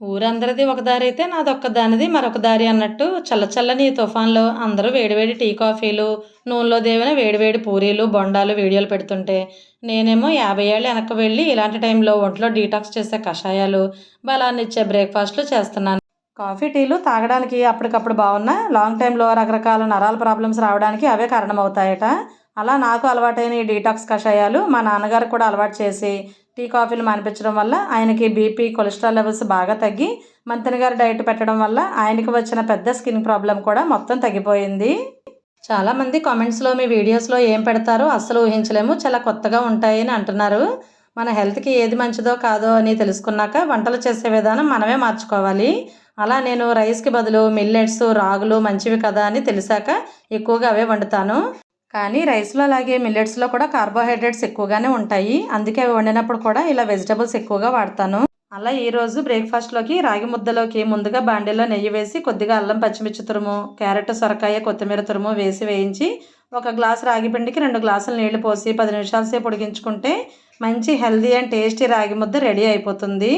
ఊరందరిది ఒక దారి అయితే నాది ఒక్క దానిది మరొక దారి అన్నట్టు చల్లచల్లని ఈ తుఫాన్లో అందరూ వేడివేడి టీ కాఫీలు నూనెలో దేవిన వేడివేడి పూరీలు బొండాలు వీడియోలు పెడుతుంటే నేనేమో యాభై ఏళ్ళు వెనక్కి వెళ్ళి ఇలాంటి టైంలో ఒంట్లో డీటాక్స్ చేసే కషాయాలు బలాన్ని ఇచ్చే బ్రేక్ఫాస్ట్లు చేస్తున్నాను. కాఫీ టీలు తాగడానికి అప్పటికప్పుడు బాగున్నా లాంగ్ టైంలో రకరకాల నరాల ప్రాబ్లమ్స్ రావడానికి అవే కారణమవుతాయట. అలా నాకు అలవాటైన ఈ డీటాక్స్ కషాయాలు మా నాన్నగారు కూడా అలవాటు చేసి టీ కాఫీలు మానిపించడం వల్ల ఆయనకి బీపీ కొలెస్ట్రాల్ లెవెల్స్ బాగా తగ్గి మంతెన గారు డైట్ పెట్టడం వల్ల ఆయనకి వచ్చిన పెద్ద స్కిన్ ప్రాబ్లం కూడా మొత్తం తగ్గిపోయింది. చాలామంది కామెంట్స్లో మీ వీడియోస్లో ఏం పెడతారో అస్సలు ఊహించలేము. చాలా కొత్తగా ఉంటాయి అని అంటున్నారు. మన హెల్త్కి ఏది మంచిదో కాదో అని తెలుసుకున్నాక వంటలు చేసే విధానం మనమే మార్చుకోవాలి. అలా నేను రైస్కి బదులు మిల్లెట్స్ రాగులు మంచివి కదా అని తెలిసాక ఎక్కువగా అవే వండుతాను. కానీ రైస్లో అలాగే మిల్లెట్స్లో కూడా కార్బోహైడ్రేట్స్ ఎక్కువగానే ఉంటాయి. అందుకే అవి వండినప్పుడు కూడా ఇలా వెజిటబుల్స్ ఎక్కువగా వాడతాను. అలా ఈరోజు బ్రేక్ఫాస్ట్లోకి రాగి ముద్దలోకి ముందుగా బాండీలో నెయ్యి వేసి కొద్దిగా అల్లం పచ్చిమిర్చి తురుము క్యారెట్ సొరకాయ కొత్తిమీర తురుము వేసి వేయించి ఒక గ్లాస్ రాగి పిండికి రెండు గ్లాసులు నీళ్ళు పోసి పది నిమిషాల సేపు ఉడికించుకుంటే మంచి హెల్దీ అండ్ టేస్టీ రాగి ముద్ద రెడీ అయిపోతుంది.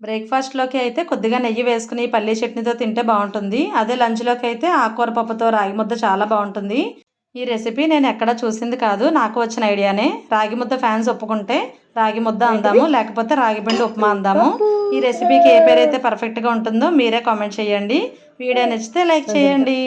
బ్రేక్ఫాస్ట్లోకి అయితే కొద్దిగా నెయ్యి వేసుకుని పల్లీ చట్నీతో తింటే బాగుంటుంది. అదే లంచ్లోకి అయితే ఆకుకూర పప్పుతో రాగి ముద్ద చాలా బాగుంటుంది. ఈ రెసిపీ నేను ఎక్కడ చూసింది కాదు నాకు వచ్చిన ఐడియానే. రాగి ముద్ద ఫ్యాన్స్ ఒప్పుకుంటే రాగి ముద్ద అందాము లేకపోతే రాగి పిండి ఉప్మా అందాము. ఈ రెసిపీకి ఏ పేరైతే పర్ఫెక్ట్గా ఉంటుందో మీరే కామెంట్ చేయండి. వీడియో నచ్చితే లైక్ చేయండి.